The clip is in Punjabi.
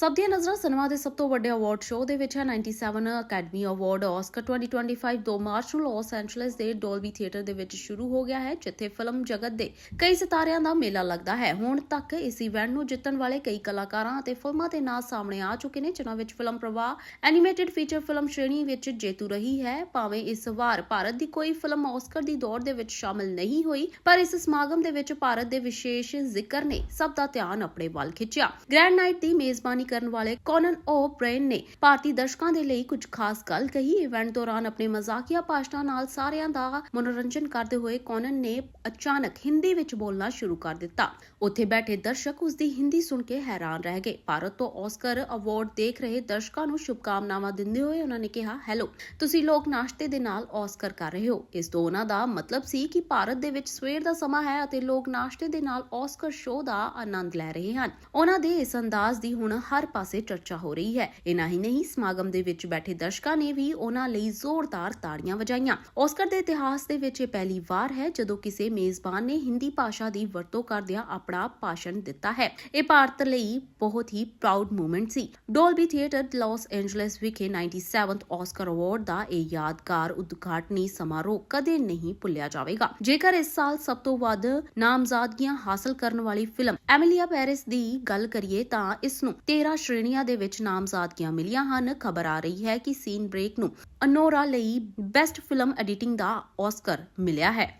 ਸਭ ਦੀਆਂ ਨਜ਼ਰਾਂ ਸਿਨੇਮਾ ਦੇ ਸਭ ਤੋਂ ਵੱਡੇ ਅਵਾਰਡ ਸ਼ੋਅ ਦੇ ਵਿੱਚ ਹੈ। 97 ਅਕੈਡਮੀ ਅਵਾਰਡ ਆਸਕਰ 2025 2 ਮਾਰਚ ਨੂੰ ਲਾਸ ਐਂਜਲਸ ਦੇ ਡੋਲਬੀ ਥੀਏਟਰ ਦੇ ਵਿੱਚ ਸ਼ੁਰੂ ਹੋ ਗਿਆ ਹੈ, ਜਿੱਥੇ ਫਿਲਮ ਜਗਤ ਦੇ ਕਈ ਸਿਤਾਰਿਆਂ ਦਾ ਮੇਲਾ ਲੱਗਦਾ ਹੈ। ਹੁਣ ਤੱਕ ਇਸ ਇਵੈਂਟ ਨੂੰ ਜਿੱਤਣ ਵਾਲੇ ਕਈ ਕਲਾਕਾਰਾਂ ਅਤੇ ਫਿਲਮਾਂ ਦੇ ਨਾਂ ਸਾਹਮਣੇ ਆ ਚੁੱਕੇ ਨੇ, ਜਿਨ੍ਹਾਂ ਵਿੱਚ ਫਿਲਮ ਪ੍ਰਵਾਹ ਐਨੀਮੇਟਿਡ ਫੀਚਰ ਫਿਲਮ ਸ਼੍ਰੇਣੀ ਵਿੱਚ ਜੇਤੂ ਰਹੀ ਹੈ। ਭਾਵੇਂ ਇਸ ਵਾਰ ਭਾਰਤ ਦੀ ਕੋਈ ਫਿਲਮ ਆਸਕਰ ਦੀ ਦੌੜ ਦੇ ਵਿੱਚ ਸ਼ਾਮਲ ਨਹੀਂ ਹੋਈ, ਪਰ ਇਸ ਸਮਾਗਮ ਦੇ ਵਿੱਚ ਭਾਰਤ ਦੇ ਵਿਸ਼ੇਸ਼ ਜ਼ਿਕਰ ਨੇ ਸਭ ਦਾ ਧਿਆਨ ਆਪਣੇ ਵੱਲ ਖਿੱਚਿਆ। ਗ੍ਰੈਂਡ ਨਾਈਟ ਦੀ ਮੇਜ਼ਬਾਨੀ ਕਰਨ ਵਾਲੇ ਕੋਨਨ ਓ ਬ੍ਰੇਨ ਨੇ ਭਾਰਤੀ ਦਰਸ਼ਕਾਂ ਦੇ ਲਈ ਕੁਝ ਖਾਸ ਗੱਲ ਕਹੀ। ਇਵੈਂਟ ਦੌਰਾਨ ਆਪਣੇ ਮਜ਼ਾਕੀਆ ਭਾਸ਼ਣਾਂ ਨਾਲ ਸਾਰਿਆਂ ਦਾ ਮਨੋਰੰਜਨ ਕਰਦੇ ਹੋਏ ਕੋਨਨ ਨੇ ਅਚਾਨਕ ਹਿੰਦੀ ਵਿੱਚ ਬੋਲਣਾ ਸ਼ੁਰੂ ਕਰ ਦਿੱਤਾ। ਉੱਥੇ ਬੈਠੇ ਦਰਸ਼ਕ ਉਸ ਦੀ ਹਿੰਦੀ ਸੁਣ ਕੇ ਹੈਰਾਨ ਰਹਿ ਗਏ। ਭਾਰਤ ਤੋਂ ਆਸਕਰ ਅਵਾਰਡ ਦੇਖ ਰਹੇ ਦਰਸ਼ਕਾਂ ਨੂੰ ਸ਼ੁਭਕਾਮਨਾਵਾਂ ਦਿੰਦੇ ਹੋਏ ਉਹਨਾਂ ਨੇ ਕਿਹਾ, ਹੈਲੋ, ਤੁਸੀਂ ਲੋਕ ਨਾਸ਼ਤੇ ਦੇ ਨਾਲ ਆਸਕਰ ਕਰ ਰਹੇ ਹੋ। ਇਸ ਤੋਂ ਉਹਨਾਂ ਦਾ ਮਤਲਬ ਸੀ ਕਿ ਭਾਰਤ ਦੇ ਵਿੱਚ ਸਵੇਰ ਦਾ ਸਮਾਂ ਹੈ ਅਤੇ ਲੋਕ ਨਾਸ਼ਤੇ ਦੇ ਨਾਲ ਆਸਕਰ ਸ਼ੋਅ ਦਾ ਆਨੰਦ ਲੈ ਰਹੇ ਹਨ। ਉਹਨਾਂ ਦੇ ਇਸ ਅੰਦਾਜ਼ ਦੀ ਹੁਣ ਹਰ ਪਾਸੇ ਚਰਚਾ ਹੋ ਰਹੀ ਹੈ। ਇਨਾ ਹੀ ਨਹੀਂ, ਸਮਾਗਮ ਦੇ ਵਿੱਚ ਬੈਠੇ ਦਰਸ਼ਕਾਂ ਨੇ ਵੀ ਉਹਨਾਂ ਲਈ ਜ਼ੋਰਦਾਰ ਤਾੜੀਆਂ ਵਜਾਈਆਂ। ਆਸਕਰ ਦੇ ਇਤਿਹਾਸ ਦੇ ਵਿੱਚ ਇਹ ਪਹਿਲੀ ਵਾਰ ਹੈ ਜਦੋਂ ਕਿਸੇ ਮੇਜ਼ਬਾਨ ਨੇ ਹਿੰਦੀ ਭਾਸ਼ਾ ਦੀ ਵਰਤੋਂ ਕਰਦਿਆਂ ਆਪਣਾ ਭਾਸ਼ਣ ਦਿੱਤਾ ਹੈ। ਇਹ ਭਾਰਤ ਲਈ ਬਹੁਤ ਹੀ ਪ੍ਰਾਊਡ ਮੂਮੈਂਟ ਸੀ। ਡੋਲਬੀ ਥੀਏਟਰ ਲਾਸ ਐਂਜਲਸ ਵਿਖੇ 97th ਆਸਕਰ ਅਵਾਰਡ ਦਾ ਇਹ ਯਾਦਗਾਰ ਉਦਘਾਟਨੀ ਸਮਾਰੋਹ ਕਦੇ ਨਹੀਂ ਭੁੱਲਿਆ ਜਾਵੇਗਾ। ਜੇਕਰ ਇਸ ਸਾਲ ਸਭ ਤੋਂ ਵੱਧ ਨਾਮਜ਼ਦਗੀਆਂ ਹਾਸਲ ਕਰਨ ਵਾਲੀ ਫਿਲਮ ਐਮਿਲੀਆ ਪੈਰਿਸ ਦੀ ਗੱਲ ਕਰੀਏ ਤਾਂ ਇਸ ਨੂੰ 13 ਸ਼੍ਰੇਣੀਆਂ ਦੇ ਵਿੱਚ ਨਾਮਜ਼ਦਗੀਆਂ ਮਿਲੀਆਂ ਹਨ। ਖਬਰ ਆ ਰਹੀ ਹੈ ਕਿ ਸੀਨ ਬ੍ਰੇਕ ਨੂੰ ਅਨੋਰਾ ਲਈ ਬੈਸਟ ਫਿਲਮ ਐਡੀਟਿੰਗ ਦਾ ਆਸਕਰ ਮਿਲਿਆ ਹੈ।